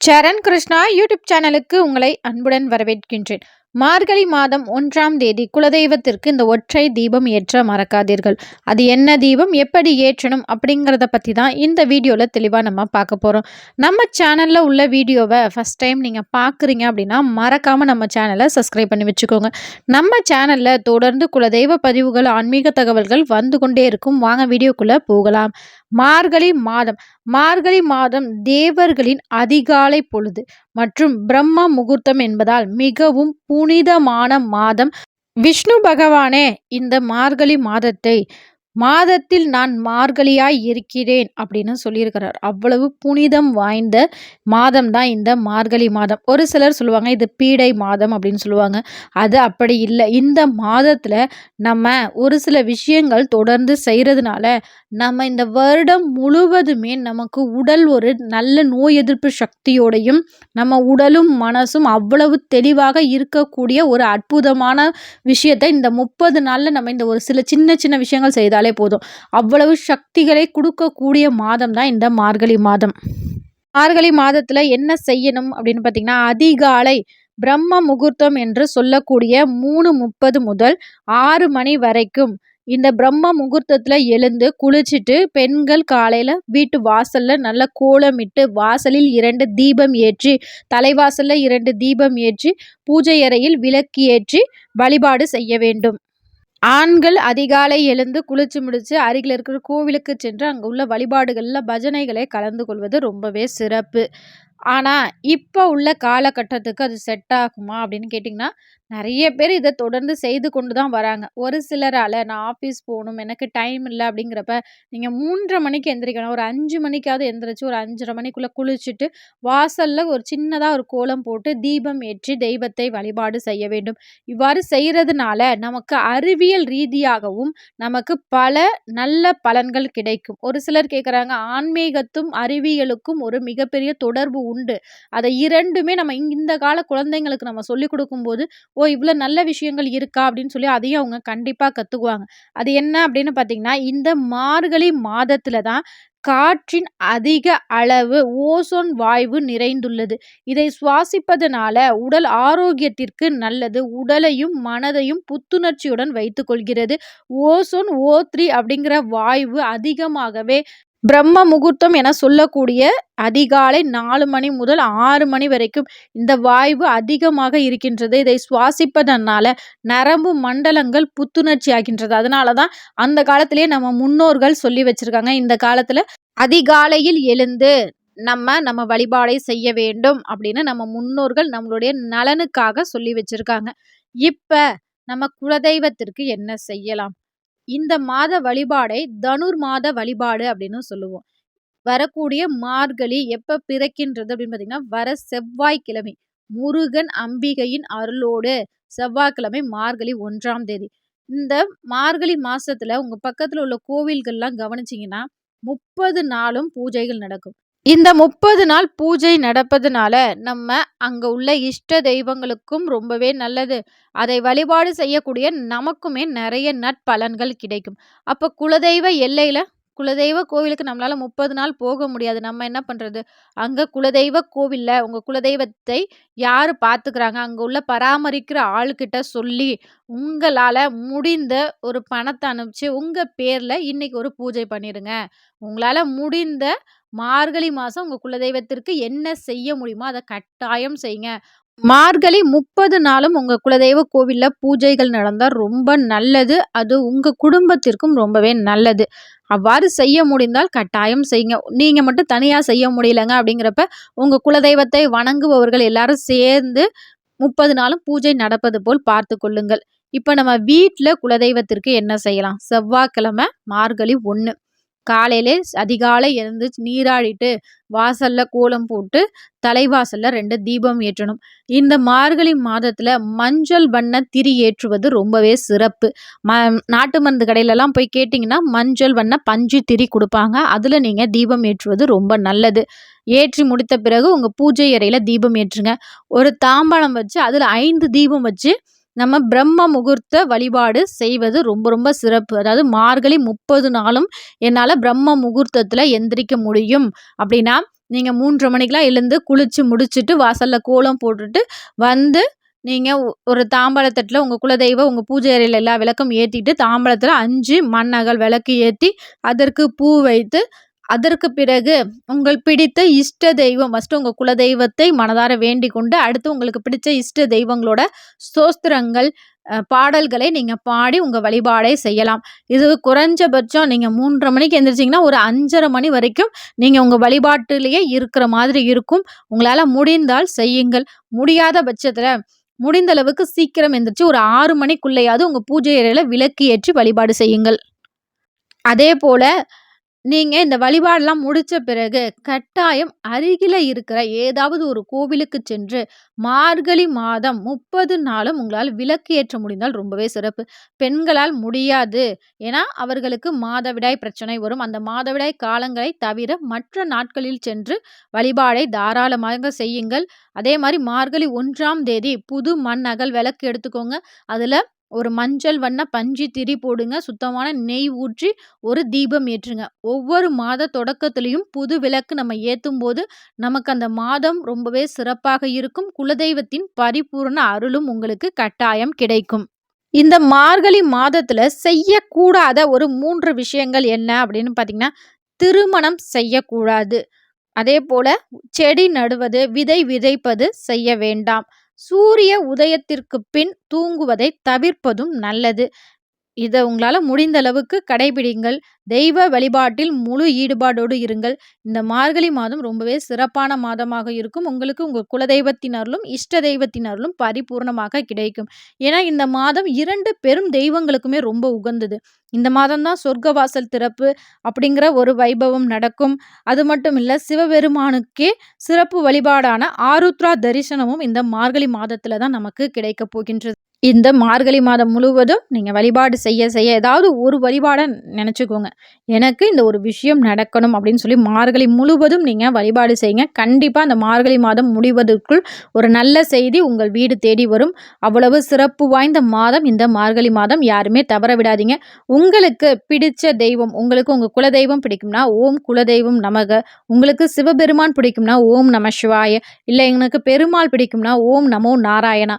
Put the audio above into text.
சரண் Krishna YouTube சேனலுக்கு உங்களை அன்புடன் வரவேற்கின்றேன். மார்கழி மாதம் ஒன்றாம் தேதி குலதெய்வத்திற்கு இந்த ஒற்றை தீபம் ஏற்ற மறக்காதீர்கள். அது என்ன தீபம் எப்படி ஏற்றணும் அப்படிங்கிறத பற்றி தான் இந்த வீடியோவில் தெளிவாக நம்ம பார்க்க போகிறோம் நம்ம சேனலில் உள்ள வீடியோவை ஃபஸ்ட் டைம் நீங்கள் பார்க்குறீங்க அப்படின்னா மறக்காமல் நம்ம சேனலை சப்ஸ்கிரைப் பண்ணி வச்சுக்கோங்க. நம்ம சேனலில் தொடர்ந்து குலதெய்வ பதிவுகள் ஆன்மீக தகவல்கள் வந்து கொண்டே இருக்கும். வாங்க வீடியோக்குள்ளே போகலாம். மார்கழி மாதம். மார்கழி மாதம் தேவர்களின் அதிகாலை பொழுது மற்றும் பிரம்ம முகூர்த்தம் என்பதால் மிகவும் புனிதமான மாதம். விஷ்ணு பகவானே இந்த மார்கழி மாதத்தை மாதத்தில் நான் மார்கழியாய் இருக்கிறேன் அப்படின்னு சொல்லியிருக்கிறார். அவ்வளவு புனிதம் வாய்ந்த மாதம் தான் இந்த மார்கழி மாதம். ஒரு சிலர் சொல்லுவாங்க இது பீடை மாதம் அப்படின்னு சொல்லுவாங்க. அது அப்படி இல்லை. இந்த மாதத்தில் நம்ம ஒரு சில விஷயங்கள் தொடர்ந்து செய்கிறதுனால நம்ம இந்த வருடம் முழுவதுமே நமக்கு உடல் ஒரு நல்ல நோய் எதிர்ப்பு சக்தியோடையும் நம்ம உடலும் மனசும் அவ்வளவு தெளிவாக இருக்கக்கூடிய ஒரு அற்புதமான விஷயத்தை இந்த முப்பது நாளில் நம்ம இந்த ஒரு சில சின்ன சின்ன விஷயங்கள் செய்தாலே இருந்தாலே போதும். அவ்வளவு சக்திகளை கொடுக்கக்கூடிய மாதம் தான் இந்த மார்கழி மாதம். மார்கழி மாதத்தில் என்ன செய்யணும் அப்படின்னு பார்த்தீங்கன்னா அதிகாலை பிரம்ம முகூர்த்தம் என்று சொல்லக்கூடிய மூணு முப்பது முதல் ஆறு மணி வரைக்கும் இந்த பிரம்ம முகூர்த்தத்தில் எழுந்து குளிச்சுட்டு பெண்கள் காலையில் வீட்டு வாசலில் நல்ல கோலமிட்டு வாசலில் இரண்டு தீபம் ஏற்றி தலைவாசலில் இரண்டு தீபம் ஏற்றி பூஜை அறையில் விளக்கு ஏற்றி வழிபாடு செய்ய வேண்டும். ஆண்கள் அதிகாலை எழுந்து குளிச்சு முடிச்சு அருகில் இருக்கிற கோவிலுக்கு சென்று அங்கே உள்ள வழிபாடுகளில் பஜனைகளை கலந்து கொள்வது ரொம்பவே சிறப்பு. ஆனால் இப்போ உள்ள காலகட்டத்துக்கு அது செட் ஆகுமா அப்படின்னு கேட்டிங்கன்னா நிறைய பேர் இதை தொடர்ந்து செய்து கொண்டு தான் வராங்க. ஒரு சிலரால் நான் ஆஃபீஸ் போகணும் எனக்கு டைம் இல்லை அப்படிங்கிறப்ப நீங்கள் மூன்றரை மணிக்கு எந்திரிக்கணும் ஒரு அஞ்சு மணிக்காவது எந்திரிச்சு ஒரு அஞ்சரை மணிக்குள்ளே குளிச்சுட்டு வாசலில் ஒரு சின்னதாக ஒரு கோலம் போட்டு தீபம் ஏற்றி தெய்வத்தை வழிபாடு செய்ய வேண்டும். இவ்வாறு செய்கிறதுனால நமக்கு அறிவியல் ரீதியாகவும் நமக்கு பல நல்ல பலன்கள் கிடைக்கும். ஒரு சிலர் கேட்குறாங்க ஆன்மீகத்தும் அறிவியலுக்கும் ஒரு மிகப்பெரிய தொடர்பு உண்டு. அதை இரண்டுமே நம்ம இந்த கால குழந்தைங்களுக்கு நம்ம சொல்லிக் கொடுக்கும்போது ஓ இவ்வளோ நல்ல விஷயங்கள் இருக்கா? அப்படின்னு சொல்லி அதையும் அவங்க கண்டிப்பாக கற்றுக்குவாங்க அது என்ன அப்படின்னு பார்த்தீங்கன்னா இந்த மார்கழி மாதத்தில் தான் காற்றின் அதிக அளவு ஓசோன் வாய்வு நிறைந்துள்ளது. இதை சுவாசிப்பதனால உடல் ஆரோக்கியத்திற்கு நல்லது உடலையும் மனதையும் புத்துணர்ச்சியுடன் வைத்துக்கொள்கிறது. ஓசோன் ஓ த்ரீ அப்படிங்கிற வாய்வு அதிகமாகவே பிரம்ம முகூர்த்தம் என சொல்லக்கூடிய அதிகாலை நாலு மணி முதல் ஆறு மணி வரைக்கும் இந்த வாய்வு அதிகமாக இருக்கின்றது. இதை சுவாசிப்பதனால நரம்பு மண்டலங்கள் புத்துணர்ச்சி ஆகின்றது. அதனால தான் அந்த காலத்திலேயே நம்ம முன்னோர்கள் சொல்லி வச்சிருக்காங்க. இந்த காலத்தில் அதிகாலையில் எழுந்து நம்ம நம்ம வழிபாடை செய்ய வேண்டும் அப்படின்னு நம்ம முன்னோர்கள் நம்மளுடைய நலனுக்காக சொல்லி வச்சிருக்காங்க. இப்போ நம்ம குலதெய்வத்திற்கு என்ன செய்யலாம்? இந்த மாத வழிபாடை தனுர் மாத வழிபாடு அப்படின்னு சொல்லுவோம். வரக்கூடிய மார்கழி எப்போ பிறக்கின்றது அப்படின்னு பார்த்தீங்கன்னா வர செவ்வாய்க்கிழமை. முருகன் அம்பிகையின் அருளோடு செவ்வாய்க்கிழமை மார்கழி ஒன்றாம் தேதி. இந்த மார்கழி மாசத்துல உங்க பக்கத்துல உள்ள கோவில்கள்லாம் கவனிச்சிங்கன்னா முப்பது நாளும் பூஜைகள் நடக்கும். இந்த முப்பது நாள் பூஜை நடப்பதுனால நம்ம அங்கே உள்ள இஷ்ட தெய்வங்களுக்கும் ரொம்பவே நல்லது. அதை வழிபாடு செய்யக்கூடிய நமக்குமே நிறைய நற்பலன்கள் கிடைக்கும். அப்போ குலதெய்வ எல்லையில் குலதெய்வ கோவிலுக்கு நம்மளால் முப்பது நாள் போக முடியாது. நம்ம என்ன பண்ணுறது அங்கே குலதெய்வ கோவிலில் உங்கள் குலதெய்வத்தை யார் பார்த்துக்கிறாங்க அங்கே உள்ள பராமரிக்கிற ஆளுக்கிட்ட சொல்லி உங்களால் முடிந்த ஒரு பணத்தை அனுப்பிச்சு உங்கள் பேரில் இன்றைக்கி ஒரு பூஜை பண்ணிடுங்க. உங்களால் முடிந்த மார்கழி மாதம் உங்கள் குலதெய்வத்திற்கு என்ன செய்ய முடியுமோ அதை கட்டாயம் செய்யுங்க மார்கழி முப்பது நாளும் உங்கள் குலதெய்வ கோவிலில் பூஜைகள் நடந்தால் ரொம்ப நல்லது. அது உங்கள் குடும்பத்திற்கும் ரொம்பவே நல்லது. அவ்வாறு செய்ய முடிந்தால் கட்டாயம் செய்யுங்க நீங்கள் மட்டும் தனியாக செய்ய முடியலங்க அப்படிங்கிறப்ப உங்கள் குலதெய்வத்தை வணங்குபவர்கள் எல்லாரும் சேர்ந்து முப்பது நாளும் பூஜை நடப்பது போல் பார்த்து கொள்ளுங்கள். இப்போ நம்ம வீட்டில் குலதெய்வத்திற்கு என்ன செய்யலாம்? செவ்வாய்க்கிழமை மார்கழி ஒன்று காலையிலே அதிகாலை எழுந்து நீராடிட்டு வாசல்ல கோலம் போட்டு தலைவாசல்ல ரெண்டு தீபம் ஏற்றணும். இந்த மார்கழி மாதத்துல மஞ்சள் வண்ண திரி ஏற்றுவது ரொம்பவே சிறப்பு. ம நாட்டு மருந்து கடையிலலாம் போய் கேட்டிங்கன்னா மஞ்சள் வண்ண பஞ்சு திரி கொடுப்பாங்க. அதில் நீங்கள் தீபம் ஏற்றுவது ரொம்ப நல்லது. ஏற்றி முடித்த பிறகு உங்கள் பூஜை அறையில் தீபம் ஏற்றுங்க. ஒரு தாம்பாளம் வச்சு அதில் ஐந்து தீபம் வச்சு நம்ம பிரம்ம முகூர்த்த வழிபாடு செய்வது ரொம்ப ரொம்ப சிறப்பு. அதாவது மார்கழி முப்பது நாளும் என்னால் பிரம்ம முகூர்த்தத்தில் எந்திரிக்க முடியும். அப்படின்னா நீங்கள் மூன்று மணிக்கெலாம் எழுந்து குளித்து முடிச்சுட்டு வாசலில் கோலம் போட்டுட்டு வந்து நீங்கள் ஒரு தாம்பாளத்தட்டில் உங்கள் குலதெய்வம் உங்கள் பூஜை அறையில் எல்லா விளக்கும் ஏற்றிட்டு தாம்பாளத்தில் அஞ்சு மண்ணகல் விளக்கு ஏற்றி அதற்கு பூ வைத்து அதற்கு பிறகு உங்கள் பிடித்த இஷ்ட தெய்வம் ஃபஸ்ட்டு உங்கள் குலதெய்வத்தை மனதார வேண்டிக் கொண்டு அடுத்து உங்களுக்கு பிடித்த இஷ்ட தெய்வங்களோட ஸ்தோஸ்திரங்கள் பாடல்களை நீங்கள் பாடி உங்கள் வழிபாடை செய்யலாம். இது குறைஞ்சபட்சம் நீங்கள் மூன்றரை மணிக்கு எந்திரிச்சிங்கன்னா ஒரு அஞ்சரை மணி வரைக்கும் நீங்கள் உங்கள் வழிபாட்டிலேயே இருக்கிற மாதிரி இருக்கும். உங்களால் முடிந்தால் செய்யுங்கள். முடியாத பட்சத்தில் முடிந்த அளவுக்கு சீக்கிரம் எந்திரிச்சு ஒரு ஆறு மணிக்குள்ளேயாவது உங்கள் பூஜை அறையில் விளக்கு ஏற்றி வழிபாடு செய்யுங்கள். அதே போல் நீங்கள் இந்த வழிபாடெல்லாம் முடித்த பிறகு கட்டாயம் அருகில் இருக்கிற ஏதாவது ஒரு கோவிலுக்கு சென்று மார்கழி மாதம் முப்பது நாளும் உங்களால் விளக்கு ஏற்ற முடிந்தால் ரொம்பவே சிறப்பு. பெண்களால் முடியாது. ஏன்னா அவர்களுக்கு மாதவிடாய் பிரச்சனை வரும். அந்த மாதவிடாய் காலங்களை தவிர மற்ற நாட்களில் சென்று வழிபாடை தாராளமாக செய்யுங்கள். அதே மாதிரி மார்கழி ஒன்றாம் தேதி புது மண் அகல் விளக்கு எடுத்துக்கோங்க. அதில் ஒரு மஞ்சள் வண்ண பஞ்சு திரி போடுங்க. சுத்தமான நெய் ஊற்றி ஒரு தீபம் ஏற்றுங்க. ஒவ்வொரு மாத தொடக்கத்துலேயும் புது விளக்கு நம்ம ஏற்றும் போது நமக்கு அந்த மாதம் ரொம்பவே சிறப்பாக இருக்கும். குலதெய்வத்தின் பரிபூர்ண அருளும் உங்களுக்கு கட்டாயம் கிடைக்கும். இந்த மார்கழி மாதத்தில் செய்யக்கூடாத ஒரு மூன்று விஷயங்கள் என்ன அப்படின்னு பார்த்தீங்கன்னா திருமணம் செய்யக்கூடாது. அதே போல் செடி நடுவது விதை விதைப்பது செய்ய வேண்டாம். சூரிய உதயத்திற்கு பின் தூங்குவதை தவிர்ப்பதும் நல்லது. இதை உங்களால் முடிந்த அளவுக்கு கடைபிடிங்கள். தெய்வ வழிபாட்டில் முழு ஈடுபாடோடு இருங்கள். இந்த மார்கழி மாதம் ரொம்பவே சிறப்பான மாதமாக இருக்கும். உங்களுக்கு உங்கள் குலதெய்வத்தினர்களும் இஷ்ட தெய்வத்தினர்களும் பரிபூர்ணமாக கிடைக்கும். ஏன்னா இந்த மாதம் இரண்டு பெரும் தெய்வங்களுக்குமே ரொம்ப உகந்தது. இந்த மாதம் தான் சொர்க்கவாசல் திறப்பு அப்படிங்கிற ஒரு வைபவம் நடக்கும். அது மட்டும் இல்லை சிவபெருமானுக்கே சிறப்பு வழிபாடான ஆருத்ரா தரிசனமும் இந்த மார்கழி மாதத்தில் தான் நமக்கு கிடைக்கப் போகின்றது. இந்த மார்கழி மாதம் முழுவதும் நீங்கள் வழிபாடு செய்ய செய்ய ஏதாவது ஒரு வழிபாடை நினச்சிக்கோங்க. எனக்கு இந்த ஒரு விஷயம் நடக்கணும் அப்படின்னு சொல்லி மார்கழி முழுவதும் நீங்கள் வழிபாடு செய்யுங்க. கண்டிப்பாக அந்த மார்கழி மாதம் முடிவதற்குள் ஒரு நல்ல செய்தி உங்கள் வீடு தேடி வரும். அவ்வளவு சிறப்பு வாய்ந்த மாதம் இந்த மார்கழி மாதம். யாருமே தவற விடாதீங்க. உங்களுக்கு பிடித்த தெய்வம் உங்களுக்கு உங்கள் குலதெய்வம் பிடிக்கும்னா ஓம் குலதெய்வம் நமக. உங்களுக்கு சிவபெருமான் பிடிக்கும்னா ஓம் நம சிவாய. இல்லை எனக்கு பெருமாள் பிடிக்கும்னா ஓம் நமோ நாராயணா.